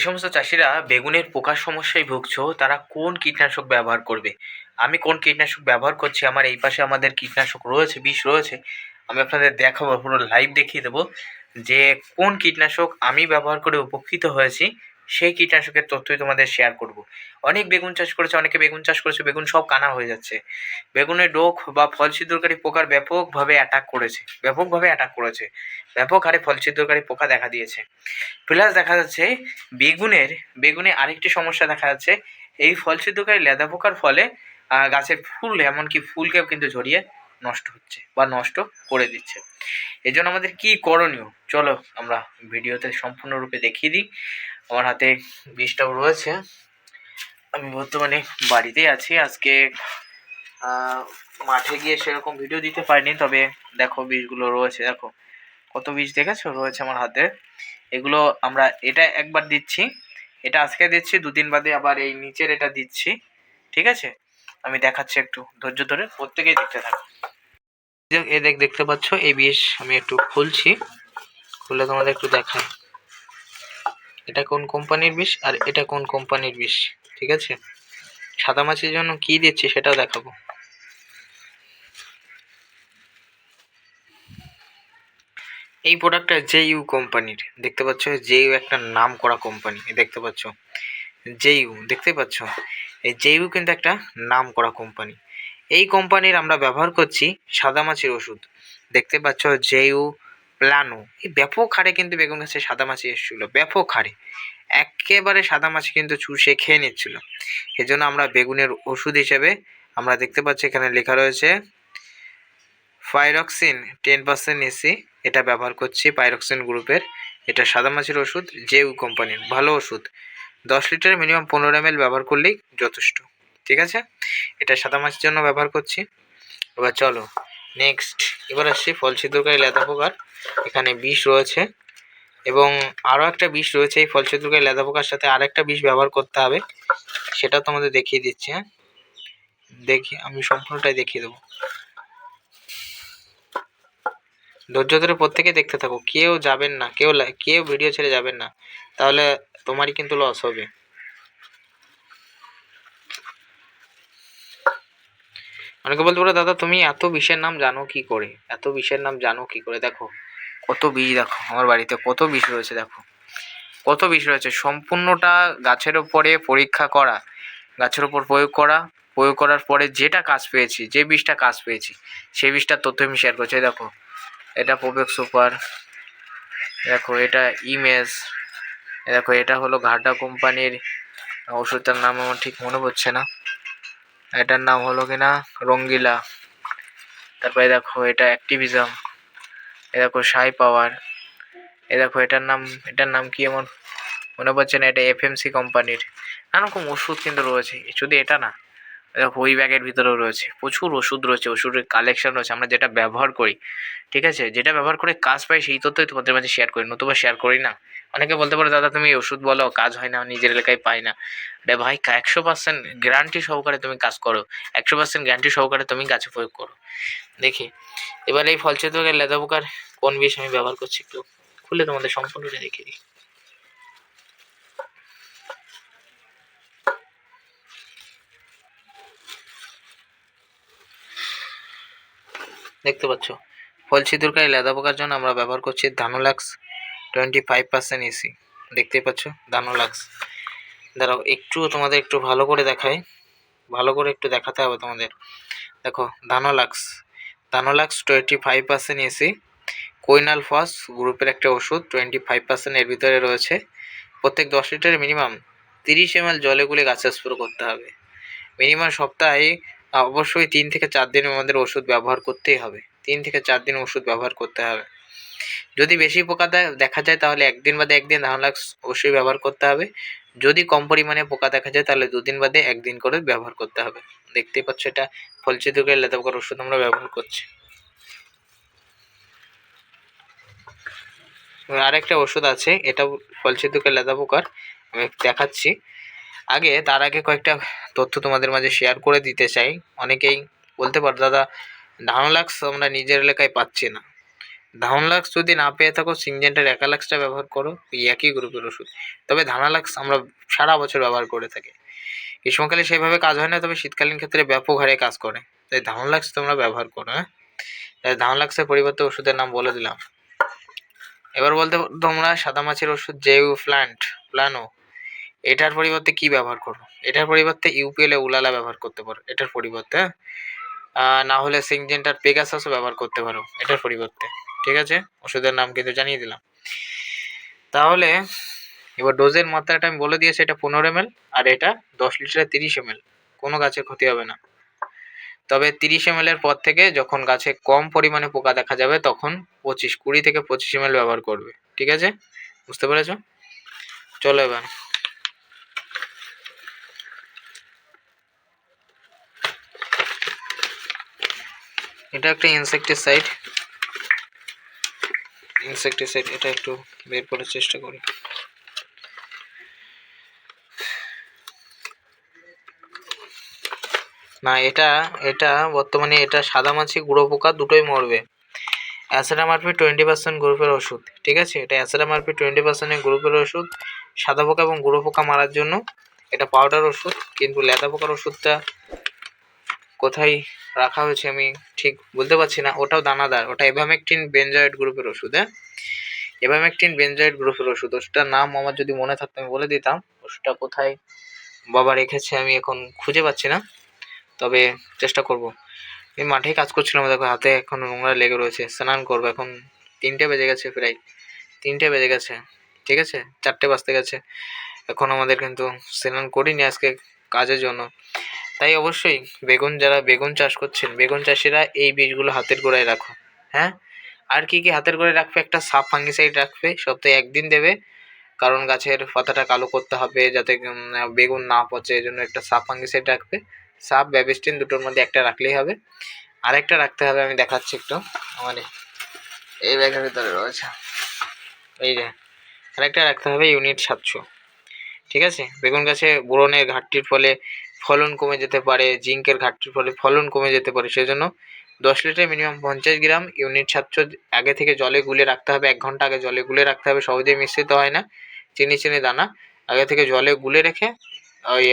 যে সমস্ত চাষিরা বেগুনের পোকার সমস্যায় ভুগছো, তারা কোন কীটনাশক ব্যবহার করবে? আমি কোন কীটনাশক ব্যবহার করছি? আমার এই পাশে আমাদের কীটনাশক রয়েছে, বিষ রয়েছে। আমি আপনাদের দেখাবো, পুরো লাইভ দেখিয়ে দেবো যে কোন কীটনাশক আমি ব্যবহার করে উপকৃত হয়েছি। সেই কীটনাশকের তথ্যই তোমাদের শেয়ার করব। অনেক বেগুন চাষ করেছে, অনেকে বেগুন চাষ করেছে, বেগুন সব কানা হয়ে যাচ্ছে। বেগুনের রোগ বা ফল ছিদ্রকারী পোকার ব্যাপকভাবে অ্যাটাক করেছে, ব্যাপকভাবে অ্যাটাক করেছে। ব্যাপক হারে ফল ছিদ্রকারী পোকা দেখা দিয়েছে। প্লাস দেখা যাচ্ছে বেগুনের, বেগুনে আরেকটি সমস্যা দেখা যাচ্ছে, এই ফল ছিদ্রকারী লেদা পোকার ফলে গাছের ফুল, এমনকি ফুলকেও কিন্তু ঝরিয়ে নষ্ট হচ্ছে বা নষ্ট করে দিচ্ছে। এই জন্য আমাদের কি করণীয়? চলো আমরা ভিডিওতে সম্পূর্ণরূপে দেখিয়ে দিই। আমার হাতে বীজটাও রয়েছে। আমি বর্তমানে বাড়িতেই আছি। আজকে মাঠে গিয়ে সেরকম ভিডিও দিতে পারিনি, তবে দেখো বীজগুলো রয়েছে। দেখো, কত বীজ দেখেছ? রয়েছে আমার হাতে। এগুলো আমরা এটা একবার দিচ্ছি। এটা আজকে দিচ্ছি, দুদিন বাদে আবার এই নিচের এটা দিচ্ছি। ঠিক আছে? আমি দেখাচ্ছি একটু, ধৈর্য ধরে প্রত্যেকেই দেখতে থাকো। এ দেখ, দেখতে পাচ্ছ, এই বিষ আমি একটু খুলছি। খুলে তোমাদের একটু দেখাই। এটা কোন কোম্পানির বিষ আর এটা কোন কোম্পানির বিষ, ঠিক আছে? সাদা মাছের জন্য কি দিচ্ছি সেটাও দেখাবো। এই প্রোডাক্টটা জে ইউ কোম্পানির, দেখতে পাচ্ছ? জে ইউ একটা নাম করা কোম্পানি দেখতে পাচ্ছ? জে ইউ দেখতে পাচ্ছ? এই জে ইউ কিন্তু একটা নাম করা কোম্পানি। এই কোম্পানির আমরা ব্যবহার করছি সাদা মাছির ওষুধ, দেখতে পাচ্ছ? জে ইউ প্লানো এই ব্যাপক হারে কিন্তু বেগুন গাছে সাদা মাছি এসেছিল, ব্যাপক হারে। একেবারে সাদা মাছি কিন্তু চুষে খেয়ে নিচ্ছিল। এজন্য আমরা বেগুনের ওষুধ হিসেবে আমরা দেখতে পাচ্ছি এখানে লেখা রয়েছে ফাইরক্সিন টেন পার্সেন্ট এসি এটা ব্যবহার করছি পাইরক্সিন গ্রুপের। এটা সাদা মাছের ওষুধ জেউ কোম্পানির। ভালো ওষুধ। দশ লিটার মিনিমাম পনেরো এম ব্যবহার করলেই যথেষ্ট। ঠিক আছে? এটা সাদা মাছের জন্য ব্যবহার করছি। এবার চলো নেক্সট এবার আসছি ফল ছিদ্রকারী লেদা পোকার এখানে বিষ রয়েছে। এবং আরও একটা বিষ রয়েছে, এই ফল ছিদ্রকারী লেদা পোকার সাথে আর একটা বিষ ব্যবহার করতে হবে। সেটা তোমাদের দেখিয়ে দিচ্ছি হ্যাঁ? দেখি, আমি সম্পূর্ণটাই দেখিয়ে দেবো। ধৈর্য ধরে প্রত্যেকে দেখতে থাকো, কেউ যাবেন না, কেউ কেউ ভিডিও ছেড়ে যাবেন না। তাহলে তোমারই কিন্তু লস হবে। অনেকে বলতে পারো, দাদা, তুমি এত বিষের নাম জানো কি করে? এত বিষের নাম জানো কি করে? দেখো, কত বিষ দেখো, আমার বাড়িতে কত বিষ রয়েছে, দেখো। কত বিষ রয়েছে, সম্পূর্ণটা গাছের ওপরে পরীক্ষা করা, গাছের ওপর প্রয়োগ করা, প্রয়োগ করার পরে যেটা কাজ পেয়েছি, যে বিষটা কাজ পেয়েছি সেই বিষটার তথ্য আমি শেয়ার করছি দেখো, এটা প্রোবেক সুপার দেখো, এটা ইমেজ দেখো, এটা হলো ঘাটা কোম্পানির, ওষুধটার নাম আমার ঠিক মনে পড়ছে না। এটার নাম হলো কিনা? রঙ্গিলা। তারপরে দেখো, এটা অ্যাক্টিভিজম এ দেখো সাই পাওয়ার এ দেখো, এটার নাম এটার নাম কি এমন? মনে পড়ছে না, এটা এফ এফএমসি কোম্পানির নানা রকম ওষুধ কিন্তু রয়েছে। শুধু এটা না দেখো, ওই ব্যাগের ভিতরেও রয়েছে। প্রচুর ওষুধ রয়েছে, ওষুধের কালেকশন রয়েছে। আমরা যেটা ব্যবহার করি, ঠিক আছে? যেটা ব্যবহার করে কাজ পাই, সেই তথ্যই তোমাদের মাঝে শেয়ার করি। নতুবা শেয়ার করি না। অনেকে বলতে পারো, দাদা, তুমি ওষুধ বলো, কাজ হয় না, নিজের এলাকায় পাই না। আরে ভাই একশো পার্সেন্ট গ্যারান্টি সহকারে তুমি কাজ করো। একশো পার্সেন্ট গ্যারান্টি সহকারে তুমি গাছে প্রয়োগ করো। দেখি, এবার এই ফলচেতকের লেদা পোকার কোন বিষ আমি ব্যবহার করছি একটু খুলে তোমাদের সম্পূর্ণটা দেখিয়ে দিই। দেখতে পাচ্ছ ফল ছিদ্রকারী লেদা পোকার জন্য আমরা ব্যবহার করছি ধানোলাক্স টোয়েন্টি ফাইভ পার্সেন্ট এসি দেখতেই পাচ্ছ ধানোলাক্স দাঁড়াও, একটু তোমাদের একটু ভালো করে দেখাই। ভালো করে একটু দেখাতে হবে তোমাদের। দেখো ধানোলাক্স ধানোলাক্স twenty five percent EC quinalphos গ্রুপের একটা ওষুধ টোয়েন্টি ফাইভ পার্সেন্ট এর ভিতরে রয়েছে। প্রত্যেক দশ লিটারে মিনিমাম তিরিশ এম জলে গুলে গাছে স্প্রে করতে হবে। মিনিমাম সপ্তাহে অবশ্যই তিন থেকে চার দিন আমাদের ওষুধ ব্যবহার করতেই হবে। তিন থেকে চার দিন ওষুধ ব্যবহার করতে হবে। যদি বেশি পোকা দেখা যায় তাহলে একদিন বাদে একদিন ধানলাক্স অবশ্যই ব্যবহার করতে হবে। যদি কম পরিমাণে পোকা দেখা যায় তাহলে দুদিন বাদে একদিন করে ব্যবহার করতে হবে। দেখতেই পাচ্ছ এটা ফলচিত্রকের লেদা পোকার ওষুধ আমরা ব্যবহার করছি। আরেকটা ওষুধ আছে এটা ফলচিত্রকের লেদা পোকার আমি দেখাচ্ছি। আগে, তার আগে কয়েকটা তথ্য তোমাদের মাঝে শেয়ার করে দিতে চাই। অনেকেই বলতে পারো, দাদা ধানলাক্স আমরা নিজের এলাকায় পাচ্ছি না। ধানলাক্স যদি না পেয়ে থাকো, সিনজেন্টার একালাক্সটা ব্যবহার করো এই একই গ্রুপের ওষুধ। তবে ধানালাক্স আমরা সারা বছর ব্যবহার করে থাকি। গ্রীষ্মকালে সেভাবে কাজ হয় না, তবে শীতকালীন ক্ষেত্রে ব্যাপক হারে কাজ করে। তাই ধানলাক্স তোমরা ব্যবহার করো হ্যাঁ? ধানলাক্সের পরিবর্তে ওষুধের নাম বলে দিলাম। এবার বলতে তোমরা সাদা মাছের ওষুধ জেউ প্ল্যান্ট, প্ল্যানো, এটার পরিবর্তে কি ব্যবহার করো? এটার পরিবর্তে ইউপিএল উলালা ব্যবহার করতে পারো, এটার পরিবর্তে না হলে সিংজেন্টার পেগাসাসও ব্যবহার করতে পারো, এটার পরিবর্তে। ঠিক আছে? ওষুধের নাম কিন্তু জানিয়ে দিলাম। তাহলে, এবার ডোজের মাত্রাটা আমি বলে দিয়েছি, এটা পনেরো এম আর এটা দশ লিটারে তিরিশ এম কোনো গাছের ক্ষতি হবে না। তবে তিরিশ এম এর পর থেকে যখন গাছে কম পরিমাণে পোকা দেখা যাবে, তখন পঁচিশ, কুড়ি থেকে পঁচিশ এম ব্যবহার করবে। ঠিক আছে? বুঝতে পেরেছ? চলো এবার। এটা একটা ইনসেকটিসাইড ইনসেকটিসাইড এটা একটু বের করার চেষ্টা করি। না, এটা এটা বর্তমানে এটা সাদা মাছি, গুঁড়ো পোকা দুটোই মরবে। অ্যাসেরামারপি টোয়েন্টি পার্সেন্ট গ্রুপের ওষুধ, ঠিক আছে? এটা অ্যাসেরামারপি টোয়েন্টি পার্সেন্টের গ্রুপের ওষুধ, সাদা পোকা এবং গুঁড়ো পোকা মারার জন্য। এটা পাউডার ওষুধ, কিন্তু লেদা পোকার ওষুধটা কোথায় রাখা হয়েছে আমি ঠিক বলতে পারছি না। ওটাও দানাদার। ওটা এভামেকটিন বেনজয়েড গ্রুপের ওষুধ হ্যাঁ? এভামেকটিন বেনজয়েড গ্রুপের ওষুধ। ওষুধটার নাম আমার যদি মনে থাকতো আমি বলে দিতাম। ওষুধটা কোথায় বাবা রেখেছে আমি এখন খুঁজে পাচ্ছি না। তবে চেষ্টা করব। এই মাঠেই কাজ করছিলাম দেখো, হাতে এখন নোংরা লেগে রয়েছে। স্নান করব। এখন তিনটে বেজে গেছে প্রায়। তিনটে বেজে গেছে। ঠিক আছে? চারটে বাজতে গেছে। এখন আমাদের কিন্তু স্নান করিনি আজকে কাজের জন্য। তাই অবশ্যই বেগুন যারা বেগুন চাষ করছেন, বেগুন চাষিরা এই বীজগুলো হাতের গোড়ায় রাখো হ্যাঁ? আর কি কি হাতের গোড়ায় রাখবে? একটা সাপ ফাঙ্গিসাইড রাখবে সপ্তাহে একদিন দেবে। কারণ গাছের পাতাটা কালো করতে হবে যাতে বেগুন না পচে এই জন্য একটা সাপ ফাঙ্গিসাইড রাখবে। সাপ ব্যাবিস্টিন দুটোর মধ্যে একটা রাখলেই হবে। আর একটা রাখতে হবে, আমি দেখাচ্ছি একটু। এই- এই ব্যাগের ভিতরে রয়েছে। এই যে, আরেকটা রাখতে হবে ইউনিট সাতশো। ঠিক আছে? বেগুন গাছে বোরনের ঘাটতির ফলে ফলন কমে যেতে পারে, জিঙ্কের ঘাটতির ফলে ফলন কমে যেতে পারে, সেজন্য দশ লিটার মিনিমাম পঞ্চাশ গ্রাম ইউনিট সাতশো আগে থেকে জলে গুলে রাখতে হবে, এক ঘণ্টা আগে জলে গুলে রাখতে হবে, সহজেই মিশ্রিত হয় না। চিনি চিনি দানা আগে থেকে জলে গুলে রেখে ওই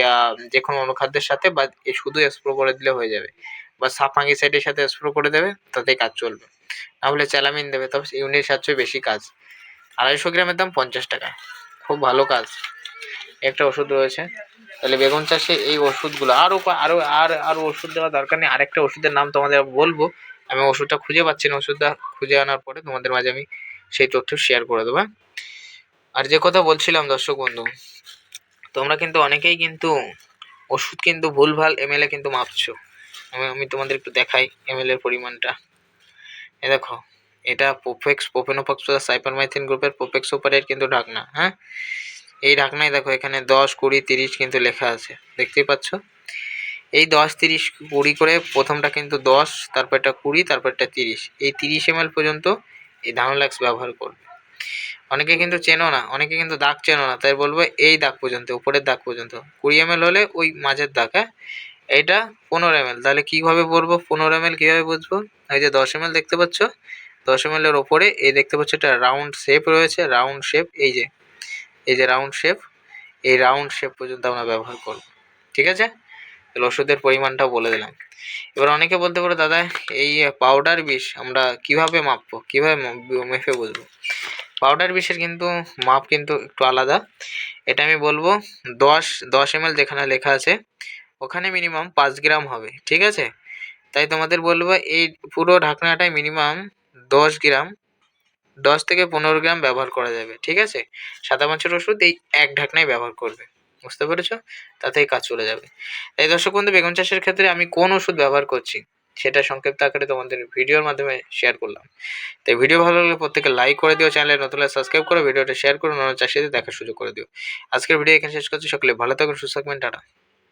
যে কোনো অনুখাদ্যের সাথে বা শুধু স্প্রো করে দিলে হয়ে যাবে। বা সাফাঙ্গি সাইডের সাথে স্প্রো করে দেবে, তাতেই কাজ চলবে। না হলে চ্যালামিন দেবে, তবে ইউনিট সাতশো বেশি কাজ। আড়াইশো গ্রামের দাম পঞ্চাশ টাকা। খুব ভালো কাজ। একটা ওষুধ রয়েছে। তাহলে বেগুন চাষে এই ওষুধগুলো আরও আরও আর আরও ওষুধ দেওয়ার দরকার নেই। আরেকটা ওষুধের নাম তোমাদের বলব। আমি ওষুধটা খুঁজে পাচ্ছি না। ওষুধটা খুঁজে আনার পরে তোমাদের মাঝে আমি সেই তথ্য শেয়ার করে দেবো হ্যাঁ? আর যে কথা বলছিলাম দর্শক বন্ধু, তোমরা কিন্তু অনেকেই কিন্তু ওষুধ কিন্তু ভুলভাল এমএলএ কিন্তু মাপছো। আমি আমি তোমাদের একটু দেখাই এমএল এর পরিমাণটা। এ দেখো, এটা পোফেক্স পোপেনোফক্স সাইপারমাইথিন গ্রুপের পোফেক্স সুপারের কিন্তু ঢাকনা হ্যাঁ? এই ঢাকনায় দেখো এখানে দশ, কুড়ি, তিরিশ কিন্তু লেখা আছে। দেখতেই পাচ্ছ? এই দশ, তিরিশ, কুড়ি করে প্রথমটা কিন্তু দশ, তারপরটা কুড়ি, তারপরটা তিরিশ। এই তিরিশ এম পর্যন্ত এই ধানলাক্স ব্যবহার করবে। অনেকে কিন্তু চেনো না, অনেকে কিন্তু দাগ চেনো না, তাই বলব এই দাগ পর্যন্ত, উপরের দাগ পর্যন্ত। কুড়ি এম হলে ওই মাঝের দাগ হ্যাঁ? এইটা পনেরো এম তাহলে কীভাবে বলব পনেরো এম কীভাবে বুঝব? এই যে দশ এম দেখতে পাচ্ছ? দশ এম এর ওপরে এই দেখতে পাচ্ছ একটা রাউন্ড শেপ রয়েছে, রাউন্ড শেপ, এই যে যে রাউন্ড শেপ এই রাউন্ড শেপ পর্যন্ত আমরা ব্যবহার করব। ঠিক আছে? তাহলে ওষুধের পরিমাণটাও বলে দিলাম। এবার অনেকে বলতে পারো, দাদা, এই পাউডার বিষ আমরা কীভাবে মাপবো? কীভাবে মেপে বুঝব? পাউডার বিষের কিন্তু মাপ কিন্তু একটু আলাদা। এটা আমি বলব, দশ দশ এম যেখানে লেখা আছে, ওখানে মিনিমাম পাঁচ গ্রাম হবে। ঠিক আছে? তাই তোমাদের বলব, এই পুরো ঢাকনাটায় মিনিমাম দশ গ্রাম দশ থেকে পনেরো গ্রাম ব্যবহার করা যাবে, ঠিক আছে? সাদা মাছের ওষুধ এই এক ঢাকনায় ব্যবহার করবে, বুঝতে পেরেছ? তাতেই কাজ চলে যাবে। এই দর্শক বন্ধু, বেগুন চাষের ক্ষেত্রে আমি কোন ওষুধ ব্যবহার করছি সেটা সংক্ষিপ্ত আকারে তোমাদের ভিডিওর মাধ্যমে শেয়ার করলাম। তাই ভিডিও ভালো লাগলে প্রত্যেকে লাইক করে দিও চ্যানেলে নতুন সাবস্ক্রাইব করো, ভিডিওটা শেয়ার করো অন্য চাষিদের দেখার সুযোগ করে দিও। আজকের ভিডিও এখানে শেষ করছি, সকলে ভালো থাকুন, সুস্থ থাকবেন, টাটা।